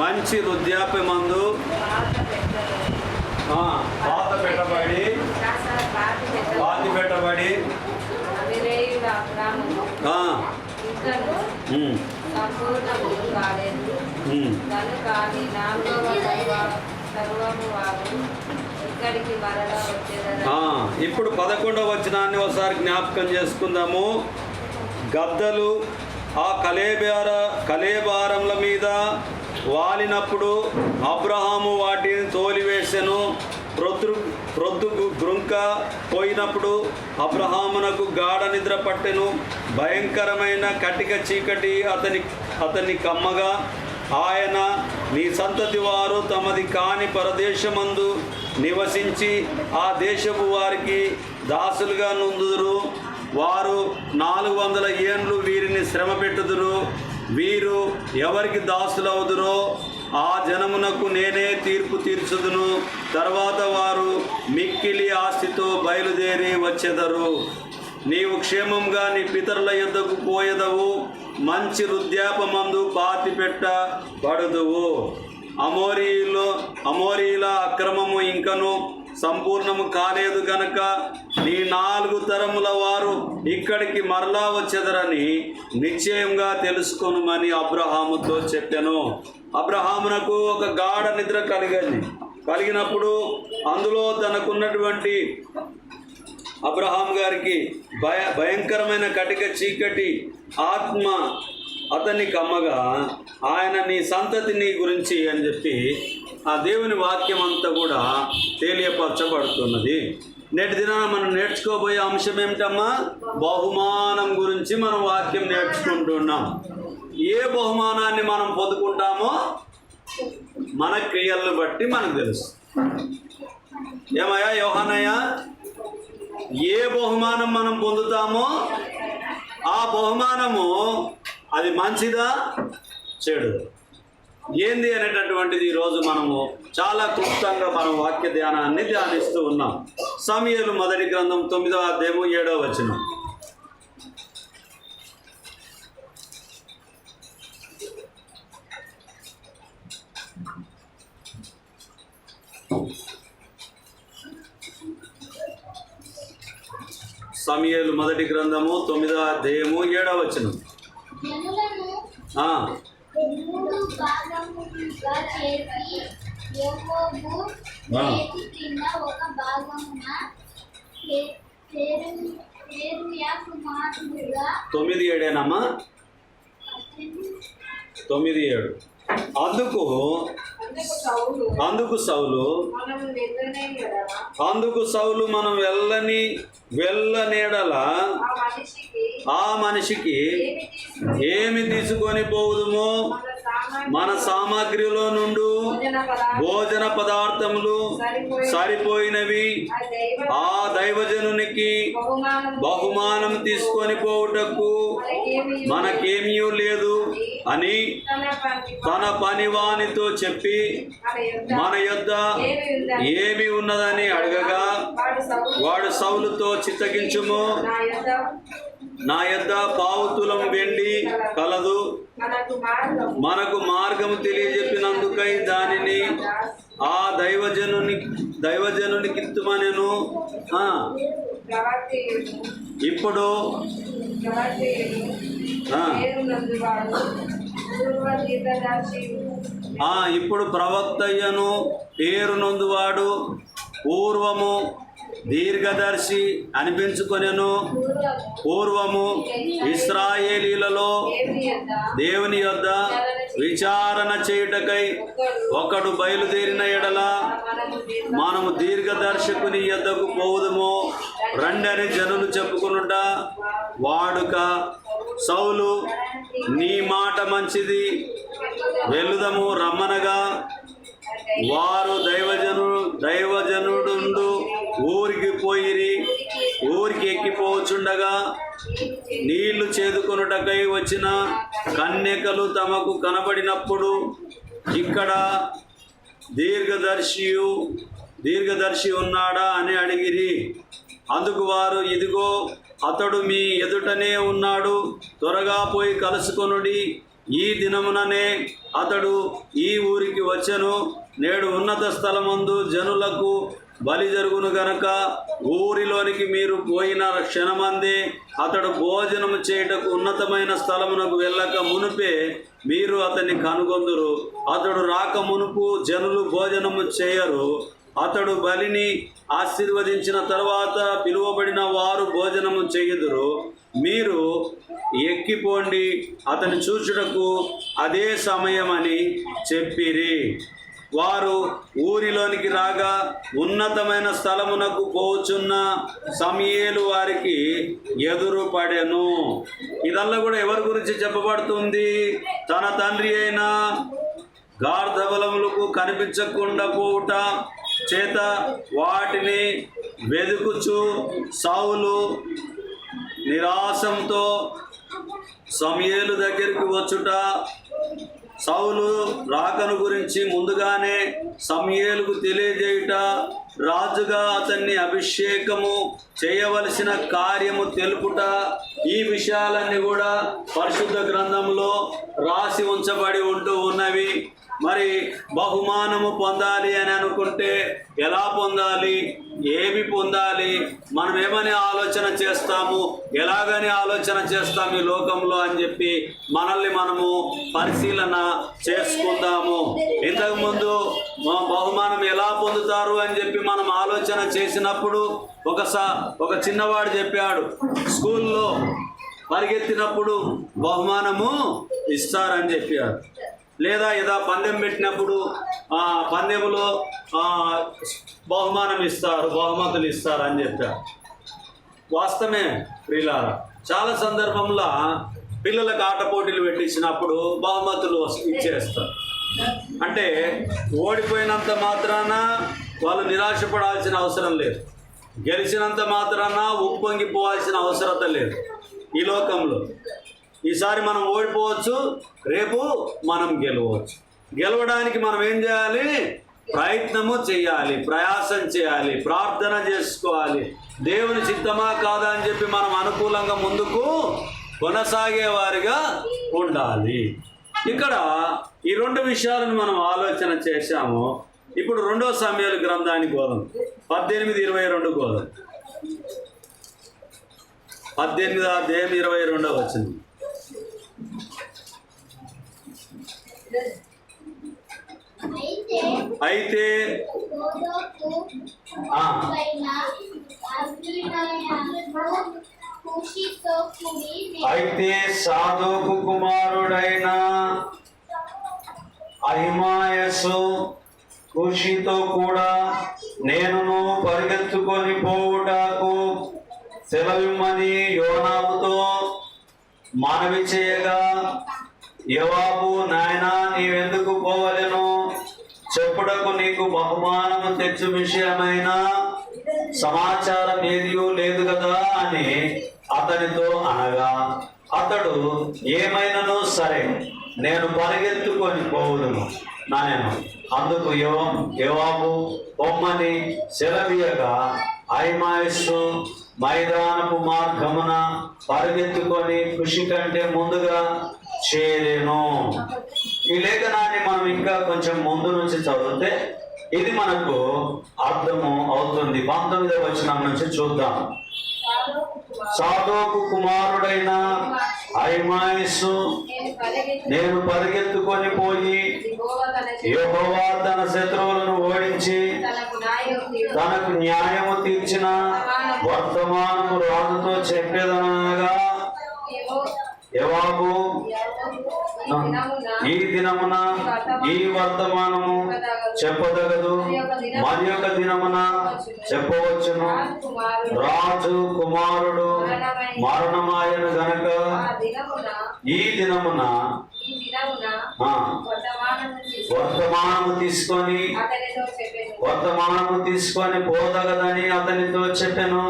మంచి వృద్ధాప్యమందు ఆ, పాత పెట్టబడి పాతి పెట్టబడి. ఇప్పుడు పదకొండవ వచనాన్ని ఒకసారి జ్ఞాపకం చేసుకుందాము. గద్దలు ఆ కలేబార కలేబారముల మీద వాలినప్పుడు అబ్రహాము వాటిని తోలివేసెను. ప్రొద్దు ప్రొద్దు గ్రుంక పోయినప్పుడు అబ్రహామునకు గాఢ నిద్ర పట్టెను. భయంకరమైన కటిక చీకటి అతని అతని కమ్మగా ఆయన నీ సంతతి వారు తమది కాని పరదేశమందు నివసించి ఆ దేశపు వారికి దాసులుగా నుందుదురు. వారు నాలుగు వందల ఏండ్లు వీరిని శ్రమ పెట్టుదురు వీరు ఎవరికి దాసులవుదురో ఆ జనమునకు నేనే తీర్పు తీర్చుదును. తర్వాత వారు మిక్కిలి ఆస్తితో బయలుదేరి వచ్చెదరు. నీవు క్షేమంగా నీ పితరుల యొద్దకు పోయదవు. మంచి వృద్ధాపమందు పాతి పెట్టబడుదువు అమోరీలో అమోరీల అక్రమము ఇంకను సంపూర్ణము కాలేదు గనక నీ నాలుగు తరముల వారు ఇక్కడికి మరలా వచ్చెదరని నిశ్చయంగా తెలుసుకొనుమని అబ్రహాముతో చెప్పాను. అబ్రహామునకు ఒక గాఢ నిద్ర కలిగింది. కలిగినప్పుడు అందులో తనకున్నటువంటి అబ్రహాం గారికి భయ భయంకరమైన కటిక చీకటి ఆత్మ అతన్ని కమ్మగా ఆయన నీ సంతతి నీ గురించి అని చెప్పి ఆ దేవుని వాక్యం అంతా కూడా తెలియపరచబడుతున్నది. నేటి దినాన మనం నేర్చుకోబోయే అంశం ఏమిటమ్మా? బహుమానం గురించి మనం వాక్యం నేర్చుకుంటున్నాం. ఏ బహుమానాన్ని మనం పొందుకుంటామో మన క్రియలను బట్టి మనకు తెలుసు. ఏమయ్యా యోహానయ్య ఏ బహుమానం మనం పొందుతామో ఆ బహుమానము అది మంచిదా చెడు ఏంది అనేటటువంటిది ఈరోజు మనము చాలా క్లుప్తంగా మనం వాక్య ధ్యానాన్ని ధ్యానిస్తూ ఉన్నాం. సమయలు మొదటి గ్రంథం తొమ్మిదవ అధ్యాయము ఏడవ వచనం. సమయలు మొదటి గ్రంథము తొమ్మిదవ అధ్యాయము ఏడవ వచనం. చేసి యాకోబు. చేతి ఒక భాగమున తొమ్మిది ఏడేనమ్మా? తొమ్మిది ఏడు. అందుకు అందుకు సౌలు. అందుకు సౌలు మనం నిద్రనే కదా అందుకు సౌలు మనం వెళ్ళని వెళ్ళనేడల ఆ మనిషికి ఏమి తీసుకొని పోవుదుమో? మన సామాగ్రిలో నుండు భోజన పదార్థములు సరిపోయినవి. ఆ దైవజనునికి బహుమానం తీసుకొని పోవుటకు మనకేమీ లేదు అని తన పనివానితో చెప్పి మన యొద్ద ఏమి ఉన్నదని అడగగా వాడు వాడు సౌలుతో చిత్తగించుము. నా యొద్ద యొద్ద పావుతులం వెండి కలదు. మనకు మార్గం మార్గము తెలియజెప్పినందుకై దానిని ఆ దైవజనుని ఆ, ప్రవర్తియుడు ఇప్పుడు ఇప్పుడు ప్రవక్తయ్యను పేరునందువాడు. పూర్వము దీర్ఘదర్శి అనిపించుకొనెను. పూర్వము ఇస్రాయేలీలలో దేవుని యొద్ద విచారణ చేయుటకై ఒకడు బయలుదేరిన ఎడల మనము దీర్ఘ దీర్ఘదర్శకుని యొద్దకు పోవుదుము. రండని జనులు చెప్పుకునుట వాడుక. సౌలు నీ మాట మంచిది. వెలుదము రమ్మనగా. వారు దైవజను దైవజనుడు ఎక్కిపోవచ్చుండగా నీళ్ళు చేదుకొనుటకై వచ్చిన కన్యకలు తమకు కనబడినప్పుడు ఇక్కడ దీర్ఘదర్శియు దీర్ఘదర్శి ఉన్నాడా అని అడిగిరి. అందుకు వారు ఇదిగో అతడు మీ ఎదుటనే ఉన్నాడు త్వరగా పోయి కలుసుకొనుడి. ఈ దినముననే అతడు ఈ ఊరికి వచ్చను. నేడు ఉన్నత స్థలమందు జనులకు బలి జరుగును గనక ఊరిలోనికి మీరు పోయిన క్షణమందే అతడు భోజనము చేయుటకు ఉన్నతమైన స్థలమునకు వెళ్ళక మునుపే మీరు అతన్ని కనుగొందురు. అతడు రాక మునుపు జనులు భోజనము చేయరు. అతడు బలిని ఆశీర్వదించిన తర్వాత పిలువబడిన వారు భోజనము చేయుదురు. మీరు ఎక్కిపోండి అతని చూచుటకు అదే సమయమని చెప్పిరి. వారు ఊరిలోనికి రాగా ఉన్నతమైన స్థలమునకు పోచున్న సమయేలు వారికి ఎదురు పడెను ఇదల్లా కూడా ఎవరి గురించి చెప్పబడుతుంది? తన తండ్రి అయిన గార్ధబలములకు కనిపించకుండా పోవుట చేత వాటిని వెదుకుచు సౌలు నిరాశంతో సమయేలు దగ్గరికి వచ్చుట సౌలు రాకను గురించి ముందుగానే సమయేలుకు తెలియజేయుట రాజుగా అతన్ని అభిషేకము చేయవలసిన కార్యము తెలుపుట ఈ విషయాలన్నీ కూడా పరిశుద్ధ గ్రంథంలో రాసి ఉంచబడి ఉంటూ ఉన్నవి. మరి బహుమానము పొందాలి అని అనుకుంటే ఎలా పొందాలి? ఏమి పొందాలి? మనం ఏమని ఆలోచన చేస్తాము? ఎలాగని ఆలోచన చేస్తాము ఈ లోకంలో అని చెప్పి మనల్ని మనము పరిశీలన చేసుకుందాము. ఇంతకుముందు బహుమానం ఎలా పొందుతారు అని చెప్పి మనం ఆలోచన చేసినప్పుడు ఒకసా ఒక చిన్నవాడు చెప్పాడు స్కూల్లో పరిగెత్తినప్పుడు బహుమానము ఇస్తారని చెప్పాడు. లేదా ఏదో పందెం పెట్టినప్పుడు ఆ పందెములో బహుమానం ఇస్తారు బహుమతులు ఇస్తారు అని చెప్పారు. వాస్తవమే ప్రియులారా చాలా సందర్భంలో పిల్లలకు ఆట పోటీలు పెట్టించినప్పుడు బహుమతులు వస్- ఇచ్చేస్తారు. అంటే ఓడిపోయినంత మాత్రాన వాళ్ళు నిరాశపడాల్సిన అవసరం లేదు. గెలిచినంత మాత్రాన ఉప్పొంగిపోవాల్సిన అవసరత లేదు ఈ లోకంలో. ఈసారి మనం ఓడిపోవచ్చు రేపు మనం గెలవచ్చు. గెలవడానికి మనం ఏం చేయాలి? ప్రయత్నము చేయాలి ప్రయాసం చేయాలి ప్రార్థన చేసుకోవాలి. దేవుని సిద్ధమా కాదా అని చెప్పి మనం అనుకూలంగా ముందుకు కొనసాగేవారిగా ఉండాలి. ఇక్కడ ఈ రెండు విషయాలను మనం ఆలోచన చేశాము. ఇప్పుడు రెండో సమయాలు గ్రంథానికి పోదాం పద్దెనిమిది ఇరవై రెండు పోదాం పద్దెనిమిది అధ్యాయం ఇరవై రెండో వచ్చింది అయితే అయితే సాధోకు కుమారుడైన అహిమాయసు ఖుషితో కూడా నేను పరిగెత్తుకొని పోవుటకు. సెలవిమ్మని యోనాముతో మనవి చేయగా యవాబు నాయనా నీవెందుకు పోవలను? చెప్పుటకు నీకు బహుమానము తెచ్చు విషయమైన సమాచారం ఏది లేదు కదా అని అతనితో అనగా అతడు ఏమైనను సరే నేను పరిగెత్తుకొని పోవుదును నాయను. అందుకు యువం యువాబు బొమ్మని సెలవీయగా ఐమాయస్సు మైదానపు మార్గమున పరిగెత్తుకొని కృషి కంటే ముందుగా చేరేను. ఈ లేఖనాన్ని మనం ఇంకా కొంచెం ముందు నుంచి చదివితే ఇది మనకు అర్థము అవుతుంది. పంతొమ్మిదవ వచనం నుంచి చూద్దాం. సాధోకు కుమారుడైన ఐమాయస్సు నేను నేను పరిగెత్తుకొని పోయి యెహోవా తన శత్రువులను ఓడించి తనకు తనకు న్యాయము తీర్చిన వర్తమానము రాజుతో చెప్పేదనగా యవాబు ఈ దినమున ఈ వర్తమానము చెప్పదగదు మరి యొక్క దినమున చెప్పవచ్చును. రాజు కుమారుడు మరణమాయను గనక ఈ దినమున వర్తమానము తీసుకు. వర్తమానము తీసుకొని వర్తమానము తీసుకొని పోదగదని అతనితో చెప్పాను.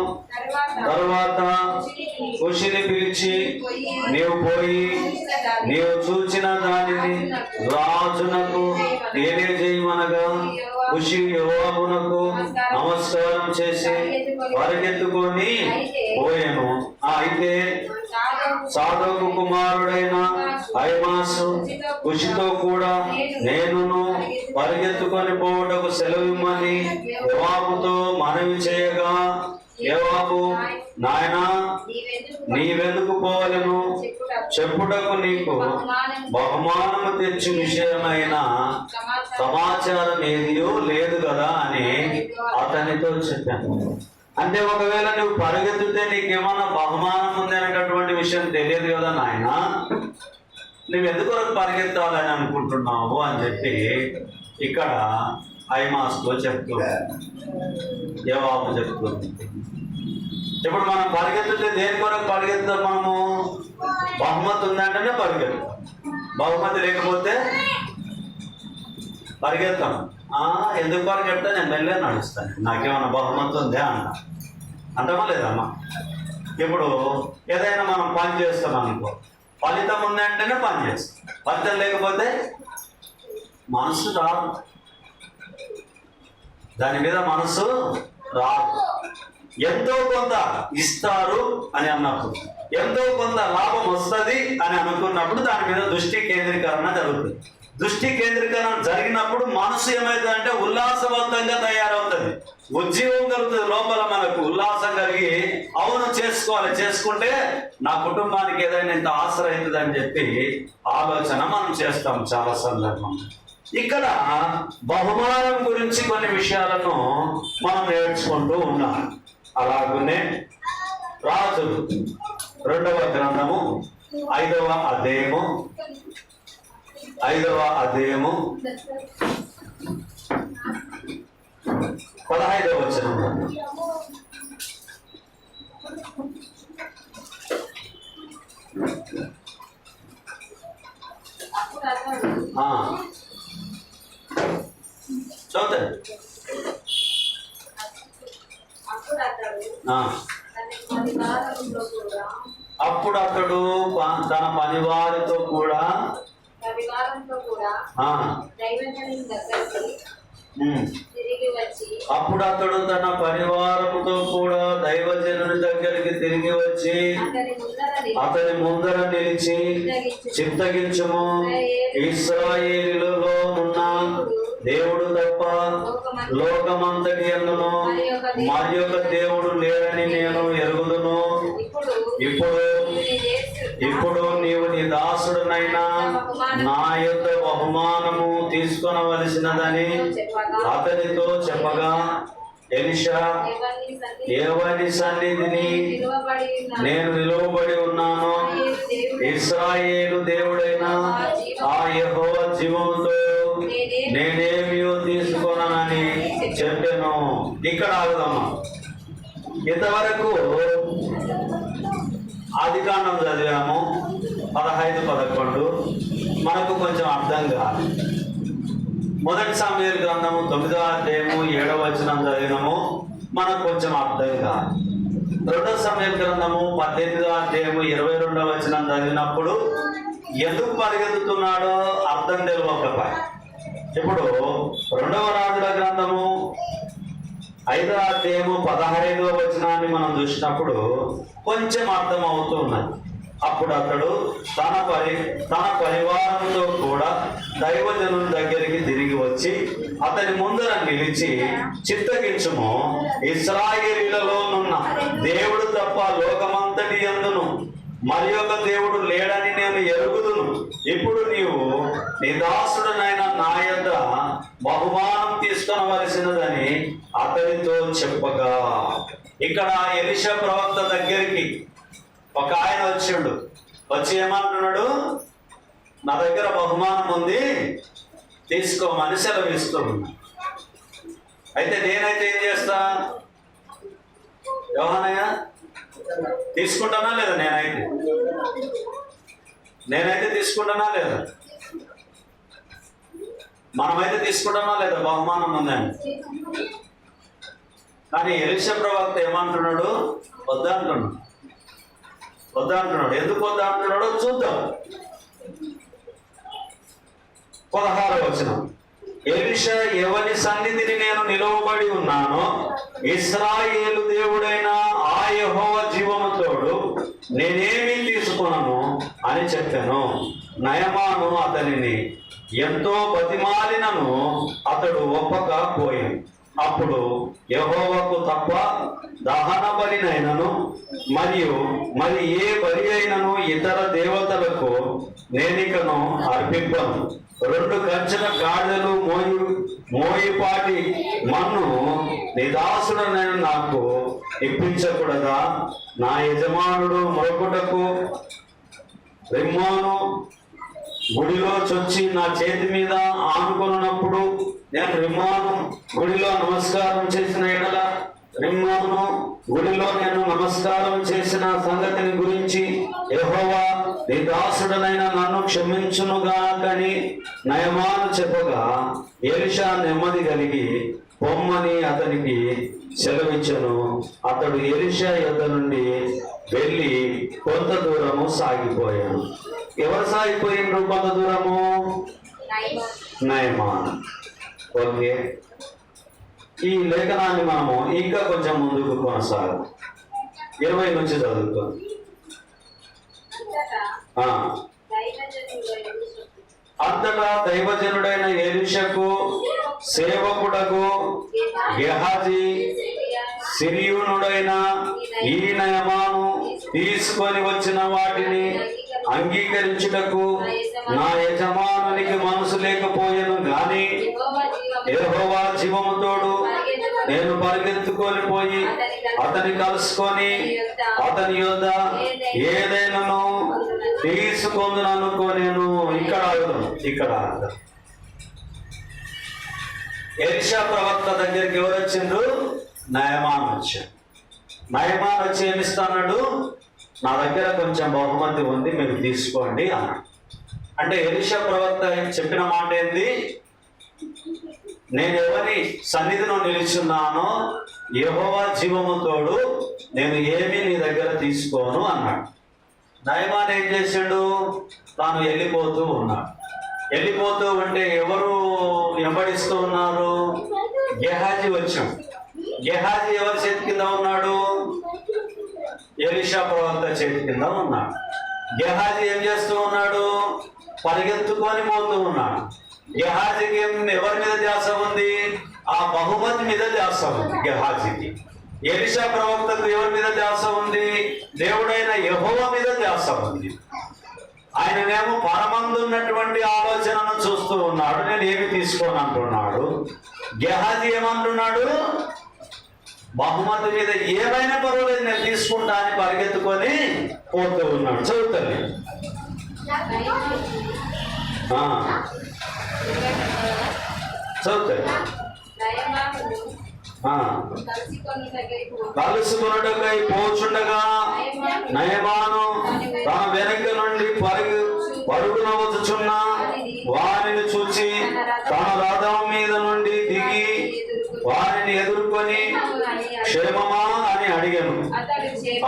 తరువాత కుషిని పిలిచి పోయి నీవు పోయి చూసిన దాన్ని నీవు చూచిన దానిని రాజునకు తెలియజేయమనగా ఖుషి యోగునకు నమస్కారం చేసి పరిగెత్తుకొని పోయాను. అయితే సాధకు కుమారుడైన ఐమాసు కృషితో కూడా నేనును పరిగెత్తుకొని పోవుటకు సెలవిమ్మని యవాబుతో మనవి చేయగా యవాబు నాయనా నీవెందుకు పోవలను? చెప్పుటకు నీకు బహుమానము తెచ్చు విషయమైన సమాచారం ఏదియో లేదు కదా అని అతనితో చెప్పాను. అంటే ఒకవేళ నువ్వు పరిగెత్తితే నీకేమన్నా బహుమానం ఉంది అనేటటువంటి విషయం తెలియదు కదా నాయన. నువ్వు ఎందుకు పరిగెత్తాలని అనుకుంటున్నావు అని చెప్పి ఇక్కడ ఐమాస్లో చెప్తుంది జవాబు చెప్తుంది ఇప్పుడు మనం పరిగెత్తుంటే దేని కొరకు పరిగెత్తుతాం మనము? బహుమతి ఉందంటేనే పరిగెత్తాం. బహుమతి లేకపోతే పరిగెత్తాం. ఆ, ఎందుకు పరిగెత్తా? నేను మెల్లే నడుస్తాను. నాకేమన్నా బహుమతి ఉందే అన్న. అంటామా లేదమ్మా ఇప్పుడు ఏదైనా మనం పని చేస్తాం అనుకో. ఫలితం ఉందంటేనే పని చేస్తాం. ఫలితం లేకపోతే మనసు రాదు. దాని మీద మనసు రాదు. ఎంతో కొంత ఇస్తారు అని అన్నప్పుడు ఎంతో కొంత లాభం వస్తుంది అని అనుకున్నప్పుడు దాని మీద దృష్టి కేంద్రీకరణ జరుగుతుంది. దృష్టి కేంద్రీకరణ జరిగినప్పుడు మనసు ఏమైతుందంటే ఉల్లాసవంతంగా తయారవుతుంది. ఉద్యోగం కలుగుతుంది లోపల మనకు ఉల్లాసం కలిగి అవును చేసుకోవాలి చేసుకుంటే నా కుటుంబానికి ఏదైనా ఇంత ఆసర అవుతుంది అని చెప్పి ఆలోచన మనం చేస్తాం చాలా సందర్భం ఇక్కడ బహుమానం గురించి కొన్ని విషయాలను మనం నేర్చుకుంటూ ఉన్నాం. అలాగనే రాజులు రెండవ గ్రంథము ఐదవ అధ్యాయము ఐదవ అధ్యాయము పదహైదవ వచనం. చూద్దాం అప్పుడు అతడు. తన పనివారితో కూడా పరివారంతో కూడా ఆ, దైవజనం దగ్గరికి ఉమ్. తిరిగి వచ్చి అప్పుడు అతడు తన పరివారముతో కూడా దైవజనుని దగ్గరికి తిరిగి వచ్చి అతని ముందర నిలిచి అతని ముందర నిలిచి చింతగించుము ఇస్రాయేలులో ఉన్న దేవుడు తప్ప లోకమంతటి ఎందును? మరి యొక్క దేవుడు లేడని నేను ఎరుగుదును. ఇప్పుడు ఇప్పుడు నీవు నీ దాసుడునైనా నా యొక్క బహుమానము తీసుకొనవలసినదని అతనితో చెప్పగా ఎలిషా ఎవరిని సన్నిధిని నేను నిలువబడి ఉన్నాను. ఇస్రాయేలు దేవుడైన ఆ యెహోవ జీవముతో నేనేమి తీసుకోనని చెప్పాను. ఇక్కడ ఆగుదమ్మా ఇంతవరకు ఆదికాండం చదివాము పదహైదు పదకొండు. మనకు కొంచెం అర్థం కాదు. మొదటి సమయాల గ్రంథము తొమ్మిదో అధ్యాయము ఏడవ వచనం చదివినము మనకు కొంచెం అర్థం కాదు. రెండో సమయం గ్రంథము పద్దెనిమిదో అధ్యాయము ఇరవై రెండవ వచనం చదివినప్పుడు ఎందుకు పరిగెత్తుతున్నాడో అర్థం తెలియకపోయి ఇప్పుడు రెండవ రాజుల గ్రంథము ఐదో అధ్యాయము పదహైదవ వచనాన్ని మనం చూసినప్పుడు కొంచెం అర్థం అవుతున్నది అప్పుడు అతడు తన పరి తన పరివారంతో కూడా దైవజనుల దగ్గరికి తిరిగి వచ్చి అతని ముందర నిలిచి చిత్తగించుము. ఇస్రాయేలీలలో నున్న దేవుడు తప్ప లోకమంతటి ఎందును? మరి ఒక దేవుడు లేడని నేను ఎరుగుదును. ఇప్పుడు నీవు నీ దాసుడనైన నా యొక్క బహుమానం తీసుకొనవలసినదని అతనితో చెప్పగా. ఇక్కడ ఎలిషా ప్రవక్త దగ్గరికి ఒక ఆయన వచ్చిండు. వచ్చి ఏమంటున్నాడు? నా దగ్గర బహుమానం ఉంది తీసుకోమని సెలవిస్తూ అయితే నేనైతే ఏం చేస్తా? యోహానయ్య తీసుకుంటానా లేదా నేనైతే? నేనైతే తీసుకుంటానా లేదా? మనమైతే తీసుకుంటామా లేదా బహుమానం ఉందని కానీ ఎలిష ప్రవక్త ఏమంటున్నాడు? వద్దా అంటున్నాడు. వద్దా అంటున్నాడు. ఎందుకు వద్దా అంటున్నాడో చూద్దాం. పదహారు వచ్చిన ఎలిష ఎవరి సన్నిధిని నేను నిలువబడి ఉన్నానో ఇస్రాయేలు దేవుడైన ఆ యహోవ జీవముతోడు నేనేమి చెప్పాను. నయమాను అతనిని ఎంతో బతిమాలినను అతడు ఒప్పక పోయాను అప్పుడు యహోవకు తప్ప దహన బలినైనను మరియు మరి ఏ బలి అయినను ఇతర దేవతలకు నేనికను అర్పింపను. రెండు కంచెల గాడిదలు మోయి మోయిపాటి మన్ను నిదాసుడనైన నాకు ఇప్పించకూడదా? నా యజమానుడు మరొకటకు రిమ్మోను గుడిలో చొచ్చి నా చేతి మీద ఆనుకున్నప్పుడు నేను రిమ్మాను. గుడిలో నమస్కారం చేసిన ఎడల రిమ్మాను. గుడిలో నేను నమస్కారం చేసిన సంగతిని గురించి యెహోవా నీ దాసుడనైన నన్ను క్షమించునుగా కని నయమాను చెప్పగా ఎలిషా నెమ్మది కలిగి బొమ్మని అతనికి సెలవిచ్చను. అతడు ఎలిషా యొద్ద నుండి వెళ్ళి కొంత దూరము సాగిపోయాను. ఎవరు సాగిపోయినరు కొంత దూరము? నయమాన్ ఓకే. ఈ లేఖనాన్ని మనము ఇంకా కొంచెం ముందుకు కొనసాగు. ఇరవై నుంచి చదువుతాం. అంతటా దైవజనుడైన ఎలిషకు సేవకుడకు గెహాజీ సిరియునుడైన ఈ నయమాను తీసుకొని వచ్చిన వాటిని అంగీకరించుటకు నా యజమానునికి మనసు లేకపోయాను గాని యెహోవా జీవముతోడు నేను పరిగెత్తుకొని పోయి అతని కలుసుకొని అతని యొద్ద ఏదైనాను తీసుకుందును ఇక్కడ ఆగుదాం, ఇక్కడ ఆగుదాం. ఎలిషా ప్రవక్త దగ్గరికి ఎవరు వచ్చిండ్రు నయమాన్ వచ్చాడు. నయమాన్ వచ్చి ఏమిస్తాడు? నా దగ్గర కొంచెం బహుమతి ఉంది మీరు తీసుకోండి అన్నాడు అంటే ఎలిషా ప్రవక్త చెప్పిన మాట ఏంది? నేను ఎవరి సన్నిధిలో నిలుచున్నానో యహోవా జీవముతోడు నేను ఏమీ నీ దగ్గర తీసుకోను అన్నాడు. నయమాన్ ఏం చేశాడు? తాను వెళ్ళిపోతూ ఉన్నాడు. వెళ్ళిపోతూ ఉంటే ఎవరు వెంబడిస్తూ ఉన్నారు? గెహాజీ వచ్చాం. గెహాజీ ఎవరి చేతి కింద ఉన్నాడు? ఎలిషా ప్రవక్త చేతి కింద ఉన్నాడు. గెహాజీ ఏం చేస్తూ ఉన్నాడు? పరిగెత్తుకొని పోతూ ఉన్నాడు. గెహాజీకి ఎవరి మీద ధ్యాస ఉంది? ఆ బహుమతి మీద ధ్యాస ఉంది గెహాజీకి. ఎలిషా ప్రవక్తకు ఎవరి మీద ధ్యాస ఉంది? దేవుడైన యహోవ మీద ధ్యాస ఉంది. ఆయననేమో పరమందున్నటువంటి ఆలోచనను చూస్తూ ఉన్నాడు. నేను ఏమి తీసుకోను అంటున్నాడు గెహాజీ ఏమంటున్నాడు? బహుమతి మీద ఏమైనా పర్వాలేదు నేను తీసుకుంటా అని పరిగెత్తుకొని పోతూ ఉన్నాడు. చదువుతాను. చదువుతాను. కలుసుకున్నటకై పోచుండగా నయమాను తన వెనక నుండి పరుగు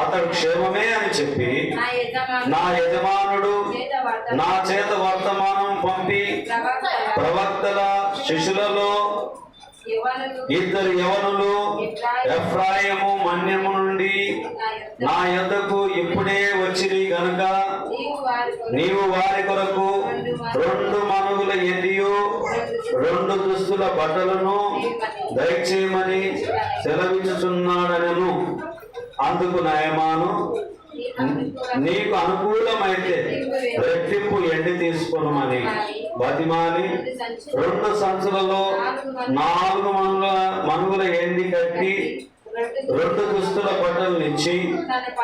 అతడు క్షేమమే అని చెప్పి నా యజమానుడు నా చేత వర్తమానం పంపి ప్రవక్తల శిష్యులలో ఇద్దరు యవనులు ఎఫ్రాయిము మన్యము నుండి నా యొద్దకు ఇప్పుడే వచ్చిరి గనుక నీవు వారి కొరకు రెండు మనుగుల ఎదియు రెండు దుస్తుల బట్టలను దయచేయమని సెలవించుచున్నాడనను. అందుకు నయమాను. నీకు అనుకూలమైతే రెట్టింపు ఎండి తీసుకున్నామని బతిమాని రెండు సంచులలో నాలుగు మనుల మనుగుల ఎండి కట్టి రెండు దుస్తుల బట్టలు ఇచ్చి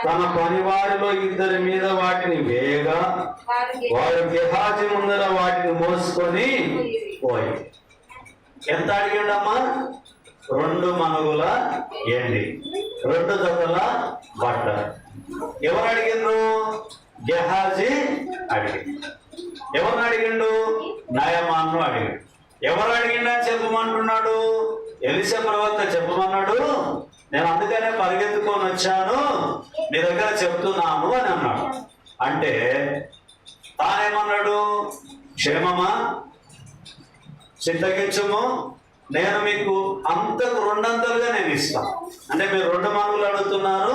తన పనివారిలో ఇద్దరి మీద వాటిని వేయగా వారు గెహాజీ ముందర వాటిని మోసుకొని పోయి. ఎంత అడిగిండమ్మా? రెండు మనుగుల ఎండి. రెండు జతల బట్ట ఎవరు అడిగిండ్రు? గెహాజీ అడిగి ఎవరిని అడిగిండు? నయమాన్ను అడిగిండు. ఎవరు అడిగిండా చెప్పమంటున్నాడు? ఎలిస ప్రవక్త చెప్పమన్నాడు? నేను అందుకనే పరిగెత్తుకొని వచ్చాను. మీ దగ్గర చెప్తున్నాను అని అన్నాడు. అంటే తానేమన్నాడు? క్షేమమా? చింతగించము నేను మీకు అంతకు రెండంతలుగా నేను ఇస్తాను అంటే మీరు రెండు మనుగులు అడుగుతున్నారు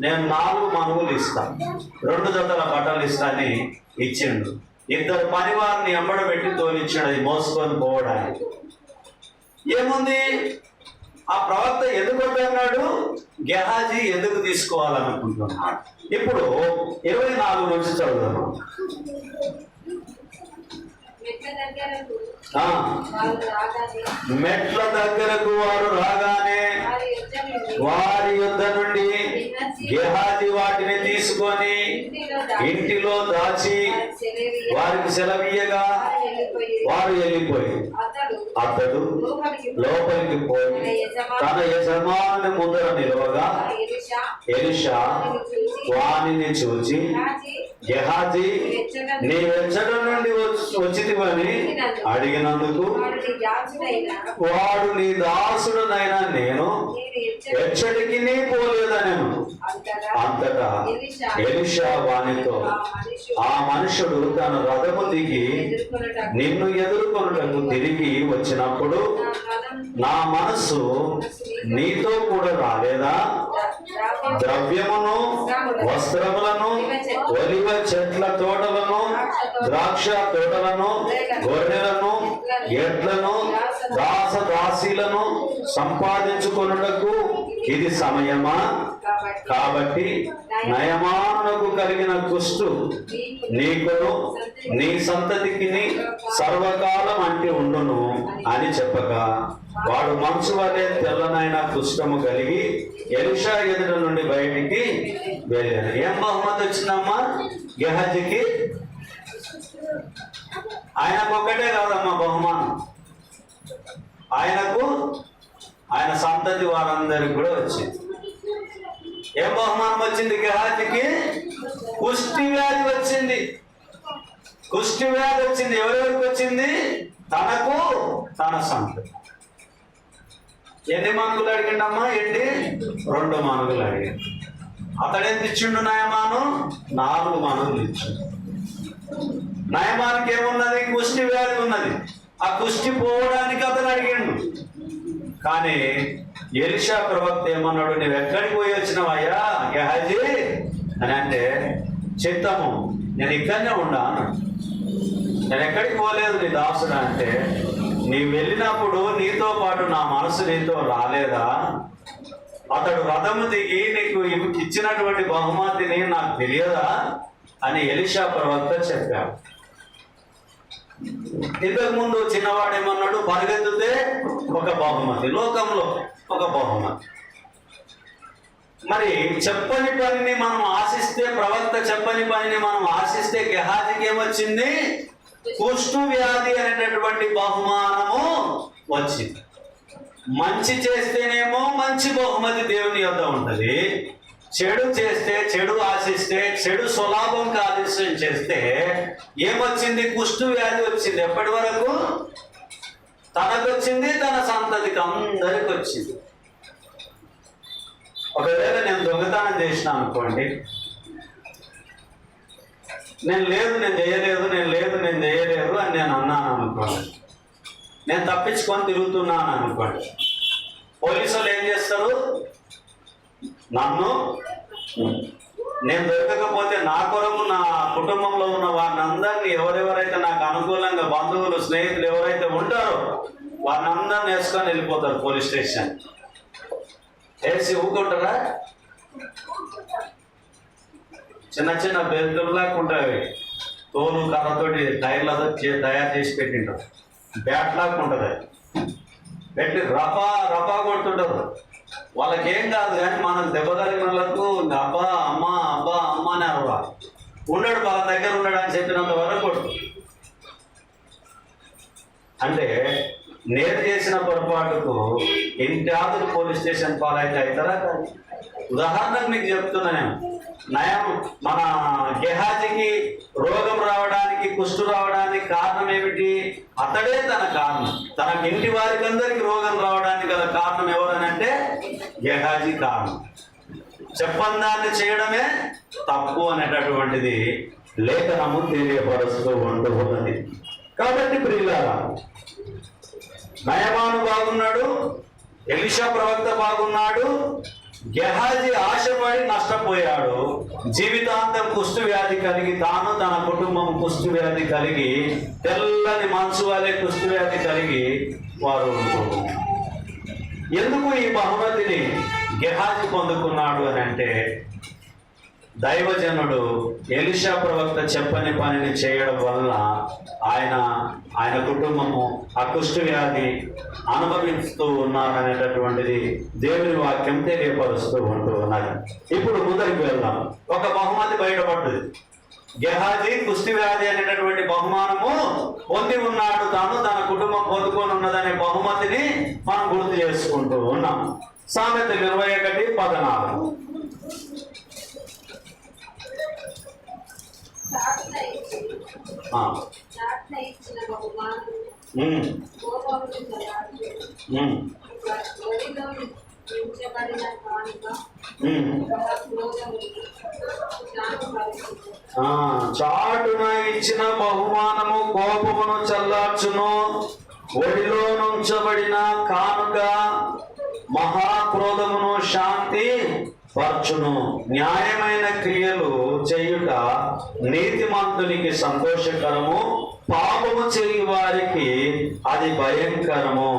నేను నాలుగు మనుగులు ఇస్తాను రెండు జతల బట్టలు ఇస్తాని ఇచ్చిండు. ఇద్దరు పని వారిని ఎంబడబెట్టి తోలిచ్చాడు అది మోసుకొని పోవడానికి. ఏముంది? ఆ ప్రవక్త ఎందుకు అన్నాడు గెహాజీ ఎందుకు తీసుకోవాలనుకుంటున్నాడు? ఇప్పుడు ఇరవై నాలుగు నుంచి చదువుదాము మెట్ల దగ్గరకు వారు రాగానే వారి యుద్ధ నుండి గేహాది వాటిని తీసుకొని ఇంటిలో దాచి వారికి సెలవీయగా వారు వెళ్ళిపోయి అతడు లోపలికి పోయి తన యజమానుని ముందర నిలవగా ఎలిషా వాణిని చూచి గెహాజీ నీ వెచ్చట నుండి వచ్చి- వచ్చితివని అడిగినందుకు వాడు నీ దాసుడునైనా నేను ఎచ్చటికి నీ పోలేదనెను అంతటా ఎలీషా. వానితో. ఆ మనుషుడు తన రథము దిగి నిన్ను ఎదుర్కొనుటకు తిరిగి వచ్చినప్పుడు నా మనస్సు నీతో కూడా రాలేదా? ద్రావ్యం ద్రవ్యమును వస్త్రములను ఒలివ చెట్ల తోటలను ద్రాక్ష తోటలను గొర్రెలను ఎడ్లను దాస దాసీలను సంపాదించుకొనుటకు ఇది సమయమా? కాబట్టి నయమానకు కలిగిన కుష్టు నీకును నీ సంతతికి సర్వకాలం అంటే ఉండును అని చెప్పక వాడు మనసు వలె తెల్లనైన కుష్టము కలిగి ఎరుషా ఎదుట నుండి బయటికి వెళ్ళాను ఏం బహుమతి వచ్చిందమ్మా? గెహజీకి ఆయనకు ఒక్కటే కాదమ్మా బహుమానం. ఆయనకు ఆయన సంతతి వారందరికి కూడా వచ్చింది. ఏం బహుమానం వచ్చింది గెహాజీకి కుష్టి వ్యాధి వచ్చింది. కుష్టి వ్యాధి వచ్చింది. ఎవరెవరికి వచ్చింది? తనకు తన సంతతి. ఎన్ని మానుగులు అడిగిండమ్మా? ఏంటి? రెండు మానుగులు అడిగిండు అతడెంత ఇచ్చిండు నయమాను? నాలుగు మానుగులు ఇచ్చిండు నయమానికి ఏమున్నది? కుష్టి వ్యాధి ఉన్నది. ఆ కుష్టి పోవడానికి అతను అడిగిండు. కానీ ఎలిషా ప్రవక్త ఏమన్నాడు? నువ్వు ఎక్కడికి పోయి వచ్చినావయ్యా? గెహాజీ అని అంటే చిత్తము నేను ఇక్కడనే ఉండా నేను ఎక్కడికి పోలేదు నీ దాసుడు? అంటే నీవు వెళ్ళినప్పుడు నీతో పాటు నా మనసు నీతో రాలేదా? అతడు రథము దిగి నీకు ఇచ్చినటువంటి బహుమతిని నాకు తెలియదా? అని ఎలిషా ప్రవక్త చెప్పాడు. ఇంతకు ముందు చిన్నవాడు ఏమన్నాడు? పరిగెత్తుతే ఒక బహుమతి లోకంలో ఒక బహుమతి. మరి చెప్పని పనిని మనం ఆశిస్తే ప్రవక్త చెప్పని పనిని మనం ఆశిస్తే గెహాజికి ఏమొచ్చింది? కుష్ణు వ్యాధి అనేటటువంటి బహుమానము వచ్చింది. మంచి చేస్తేనేమో మంచి బహుమతి దేవుని యొద్ద ఉంటుంది. చెడు చేస్తే చెడు ఆశిస్తే చెడు స్వలాభం ఆలస్యం చేస్తే ఏమొచ్చింది? కుష్టు వ్యాధి వచ్చింది. ఎప్పటి వరకు? తనకొచ్చింది తన సంతతికి అందరికి వచ్చింది. ఒకవేళ నేను దొంగతనం చేసిన అనుకోండి నేను లేదు నేను చేయలేదు నేను లేదు నేను చేయలేదు అని నేను అన్నాను అనుకోండి నేను తప్పించుకొని తిరుగుతున్నాను అనుకోండి. పోలీసులు ఏం చేస్తారు? నన్ను నేను దొరకకపోతే నా కొరకు నా కుటుంబంలో ఉన్న వారిని అందరినీ ఎవరెవరైతే నాకు అనుకూలంగా బంధువులు స్నేహితులు ఎవరైతే ఉంటారో వారిని అందరిని వేసుకొని వెళ్ళిపోతారు పోలీస్ స్టేషన్. వేసి ఊరుకుంటారా? చిన్న చిన్న బెల్టులాగా ఉంటాయి తోలు కర్రతోటి టైర్లతో చే- తయారు చేసి పెట్టింటారు. బ్యాట్ లాగా ఉంటుంది. పెట్టి రపా రపా కొడుతుంటారు. వాళ్ళకేం కాదు కానీ మనం దెబ్బ తగిలిన వాళ్ళకు అబ్బా అమ్మ అబ్బా అమ్మ అని అరవా. ఉండడు వాళ్ళ దగ్గర ఉన్నాడు అని చెప్పినంత వరకు అంటే నేను చేసిన పొరపాటుకు ఇంటాదులు పోలీస్ స్టేషన్ పాలైతే అవుతారా ఉదాహరణకు మీకు చెప్తున్నా నేను. నయం. మన గెహాజికి రోగం రావడానికి కుష్టు రావడానికి కారణం ఏమిటి? అతడే తన కారణం. తన ఇంటి వారికి అందరికి రోగం రావడానికి గల కారణం ఎవరనంటే గెహాజీ కారణం. చెప్పందాన్ని చేయడమే తప్పు అనేటటువంటిది లేఖనము తెలియపరుస్తూ ఉండబోతుంది. కాబట్టి ప్రియులారా నయమాను బాగున్నాడు ఎలిషా ప్రవక్త బాగున్నాడు గెహాజీ ఆశపడి నష్టపోయాడు. జీవితాంతం కుష్టు వ్యాధి కలిగి తాను తన కుటుంబం కుష్టు వ్యాధి కలిగి తెల్లని మనసు వాళ్ళే కుష్టు వ్యాధి కలిగి వారు ఎందుకు ఈ బహుమతిని గెహాజీ పొందుకున్నాడు అని అంటే దైవజనుడు ఎలిషా ప్రవక్త చెప్పని పనిని చేయడం వల్ల ఆయన ఆయన కుటుంబము ఆ వ్యాధి అనుభవిస్తూ ఉన్నారనేటటువంటిది దేవుని వాక్యం తెలియపరుస్తూ ఉంటూ ఉన్నది. ఇప్పుడు ముందరికి వెళ్దాం. ఒక బహుమతి బయటపడ్డది. గెహాజీ కుష్టి వ్యాధి అనేటటువంటి బహుమానము పొంది ఉన్నాడు. తాను తన కుటుంబం పొందుకొని ఉన్నదనే బహుమతిని మనం గుర్తు చేసుకుంటూ ఉన్నాం. సామెత ఇరవై ఒకటి పదనాలుగు. చాటున ఇచ్చిన బహుమానము కోపమును చల్లార్చును. ఒడిలో నుంచబడిన కానుక మహాక్రోధమును శాంతి పరచును న్యాయమైన క్రియలు చేయుట నీతిమంతునికి సంతోషకరము పాపము చేయి వారికి అది భయంకరము.